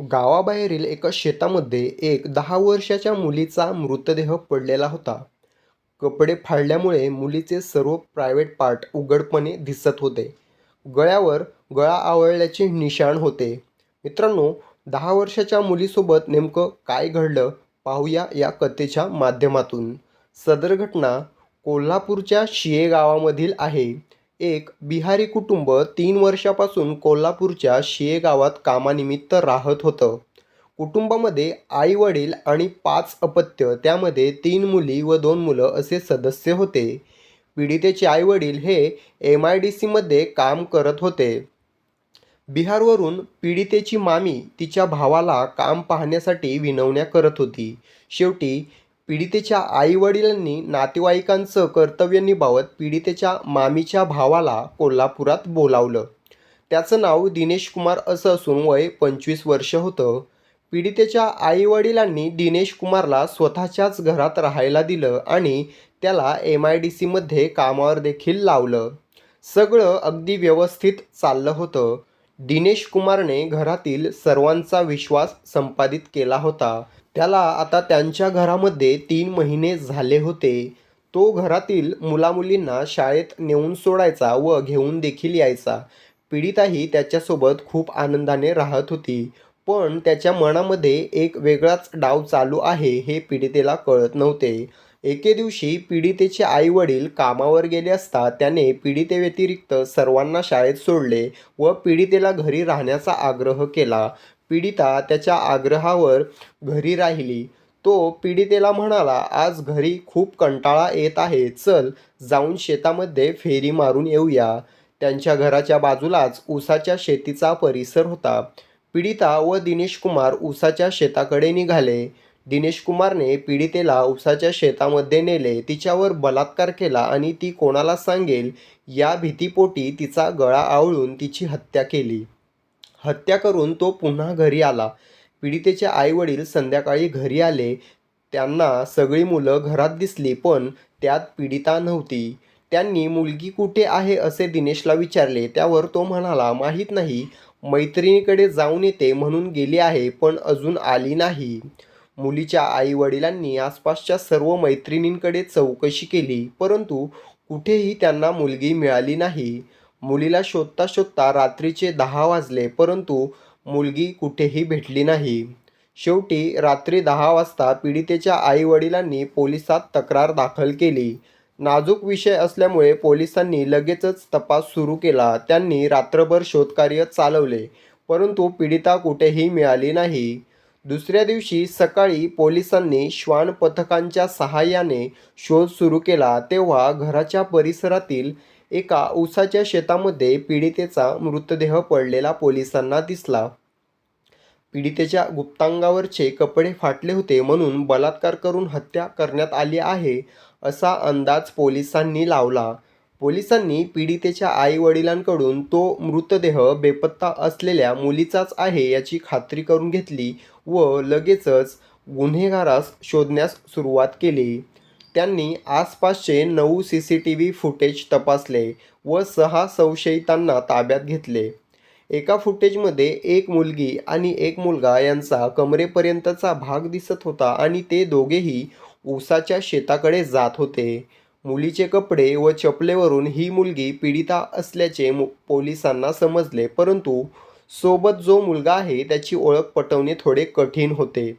गावाबाहेरील एका शेतामध्ये एक दहा वर्षाच्या मुलीचा मृतदेह पडलेला होता. कपडे फाडल्यामुळे मुलीचे सर्व प्रायव्हेट पार्ट उघडपणे दिसत होते. गळ्यावर गळा आवळल्याचे निशाण होते. मित्रांनो, दहा वर्षाच्या मुलीसोबत नेमकं काय घडलं पाहूया या कथेच्या माध्यमातून. सदर घटना कोल्हापूरच्या शिये गावामधील आहे. एक बिहारी कुटुंब तीन वर्षापासून कोल्हापूरच्या शिये गावात कामानिमित्त राहत होतं. कुटुंबामध्ये आई-वडील आणि पाच अपत्य त्यामध्ये तीन मुली व दोन मुलं असे सदस्य होते. पीडितेचे आई-वडील हे सीमध्ये काम करत होते. बिहारवरून पीडितेची मामी तिच्या भावाला काम पाहण्यासाठी विनवण्या करत होती. शेवटी पीडितेच्या आई-वडिलांनी नातेवाईकांचं कर्तव्य निभावत पीडितेच्या मामीच्या भावाला कोल्हापुरात बोलावलं. त्याचं नाव दिनेश कुमार असं असून वय पंचवीस वर्ष होतं. पीडितेच्या आई-वडिलांनी दिनेश कुमारला स्वतःच्याच घरात राहायला दिलं आणि त्याला एम आय डी सीमध्ये कामावर देखील लावलं. सगळं अगदी व्यवस्थित चाललं होतं. दिनेश कुमारने घरातील सर्वांचा विश्वास संपादित केला होता. त्याला आता त्यांच्या घरामध्ये तीन महिने झाले होते. तो घरातील मुलामुलींना शाळेत नेऊन सोडायचा व घेऊन देखील यायचा. पीडिताही त्याच्यासोबत खूप आनंदाने राहत होती. पण त्याच्या मनामध्ये एक वेगळाच डाव चालू आहे हे पीडितेला कळत नव्हते. एके दिवशी पीडितेचे आई-वडील कामावर गेले असता त्याने पीडितेव्यतिरिक्त सर्वांना शाळेत सोडले व पीडितेला घरी राहण्याचा आग्रह केला. पीडिता त्याच्या आग्रहावर घरी राहिली. तो पीडितेला म्हणाला, आज घरी खूप कंटाळा येत आहे. चल जाऊन शेतामध्ये फेरी मारून येऊया. त्यांच्या घराच्या बाजूलाच ऊसाच्या शेतीचा परिसर होता. पीडिता व दिनेश कुमार ऊसाच्या शेताकडे निघाले. दिनेश कुमारने पीडितेला ऊसाच्या शेतामध्ये नेले. तिच्यावर बलात्कार केला आणि ती कोणाला सांगेल या भीतीपोटी तिचा गळा आवळून तिची हत्या केली. हत्या करून तो पुन्हा घरी आला. पीडितेचे आई-वडील संध्याकाळी घरी आले. त्यांना सगळी मुलं घरात दिसली पण त्यात पीडिता नव्हती. त्यांनी मुलगी कुठे आहे असे दिनेशला विचारले. त्यावर तो म्हणाला, माहीत नाही. मैत्रिणीकडे जाऊन येते म्हणून गेली आहे पण अजून आली नाही. मुलीच्या आई-वडिलांनी आसपासच्या सर्व मैत्रिणींकडे चौकशी केली परंतु कुठेही त्यांना मुलगी मिळाली नाही. मुलीला शोधता शोधता रात्रीचे दहा वाजले परंतु मुलगी कुठेही भेटली नाही. शेवटी रात्री दहा वाजता पीडितेच्या आई-वडिलांनी पोलिसात तक्रार दाखल केली. नाजूक विषय असल्यामुळे पोलिसांनी लगेचच तपास सुरू केला. त्यांनी रात्रभर शोधकार्य चालवले परंतु पीडिता कुठेही मिळाली नाही. दुसऱ्या दिवशी सकाळी पोलिसांनी श्वान पथकांच्या सहाय्याने शोध सुरू केला तेव्हा घराच्या परिसरातील एका ऊसाच्या शेतामध्ये पीडितेचा मृतदेह पडलेला पोलिसांना दिसला. पीडितेच्या गुप्तांगावरचे कपडे फाटले होते म्हणून बलात्कार करून हत्या करण्यात आली आहे असा अंदाज पोलिसांनी लावला. पोलिसांनी पीडितेच्या आई-वडिलांकडून तो मृतदेह बेपत्ता असलेल्या मुलीचाच आहे याची खात्री करून घेतली व लगेचच गुन्हेगारास शोधण्यास सुरुवात केली. त्यांनी आसपासचे नऊ C C T V footage तपासले व सहा संशयितांना ताब्यात घेतले. एका फुटेजमध्ये एक मुलगी आणि एक मुलगा यांचा कमरेपर्यंतचा भाग दिसत होता आणि ते दोघेही ऊसाच्या शेताकडे जात होते. मुलीचे कपडे व चपलेवरून ही मुलगी पीडिता असल्याचे पोलिसांना समजले परंतु सोबत जो मुलगा आहे त्याची ओळख पटवणे थोडे कठीण होते.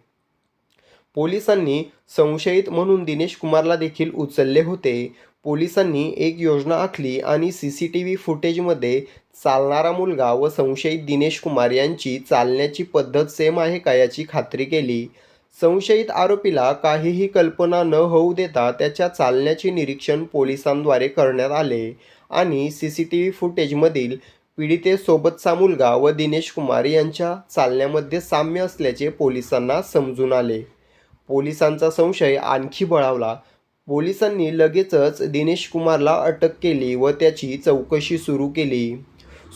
पोलिसांनी संशयित म्हणून दिनेश कुमारला देखील उचलले होते. पोलिसांनी एक योजना आखली आणि सी सी टी व्ही फुटेजमध्ये चालणारा मुलगा व संशयित दिनेश कुमार यांची चालण्याची पद्धत सेम आहे का याची खात्री केली. संशयित आरोपीला काहीही कल्पना न होऊ देता त्याच्या चालण्याचे निरीक्षण पोलिसांद्वारे करण्यात आले आणि सी सी टी व्ही फुटेजमधील पीडितेसोबतचा मुलगा व दिनेश कुमार यांच्या चालण्यामध्ये साम्य असल्याचे पोलिसांना समजून आले. पोलिसांचा संशय आणखी बळावला. पोलिसांनी लगेचच दिनेश कुमारला अटक केली व त्याची चौकशी सुरू केली.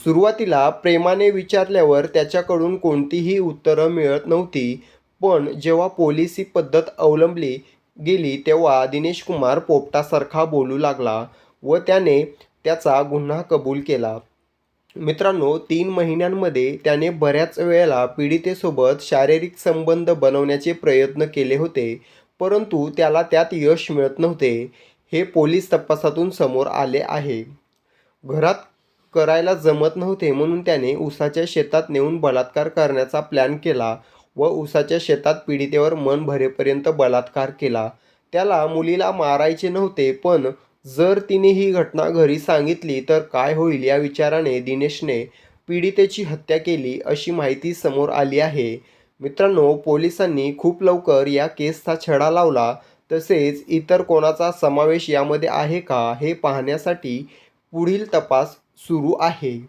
सुरुवातीला प्रेमाने विचारल्यावर त्याच्याकडून कोणतीही उत्तरं मिळत नव्हती पण जेव्हा पोलिसी पद्धत अवलंबली गेली तेव्हा दिनेश कुमार पोपटासारखा बोलू लागला व त्याने त्याचा गुन्हा कबूल केला. मित्रांनो तीन महिन्यांमध्ये त्याने बऱ्याच वेळेला पीडितेसोबत शारीरिक संबंध बनवण्याचे प्रयत्न केले होते परंतु त्याला त्यात यश मिळत नव्हते. हे पोलीस तपासातून समोर आले आहे. घरात करायला जमत नव्हते म्हणून त्याने उसाच्या शेतात नेऊन बलात्कार करण्याचा प्लॅन केला व उसाच्या शेतात पीडितेवर मन भरेपर्यंत बलात्कार केला. त्याला मुलीला मारायचे नव्हते पण जर तिने ही घटना घरी सांगितली तर काय होईल या विचाराने दिनेशने पीडितेची हत्या केली अशी माहिती समोर आली आहे. मित्रांनो पोलिसांनी खूप लवकर या केसचा छडा लावला. तसेच इतर कोणाचा समावेश यामध्ये आहे का हे पाहण्यासाठी पुढील तपास सुरू आहे.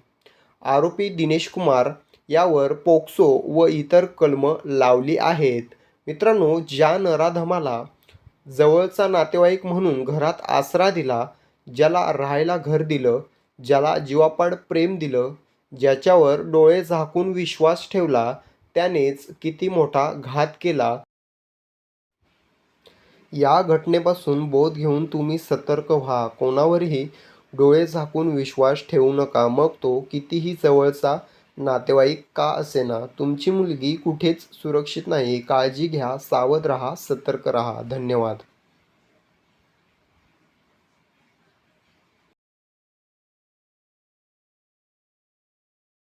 आरोपी दिनेश कुमार यावर पोक्सो व इतर कलमं लावली आहेत. मित्रांनो ज्या नराधमाला जवळचा नातेवाईक म्हणून घरात आसरा दिला ज्याला राहायला घर दिलं ज्याला जीवापाड प्रेम दिलं ज्याच्यावर डोळे झाकून विश्वास ठेवला त्यानेच किती मोठा घात केला. या घटनेपासून बोध घेऊन तुम्ही सतर्क व्हा. कोणावरही डोळे झाकून विश्वास ठेवू नका. मग तो कितीही जवळचा नातेवाईक का असेना तुमची मुलगी कुठेच सुरक्षित नाही. काळजी घ्या सावध रहा सतर्क रहा. धन्यवाद.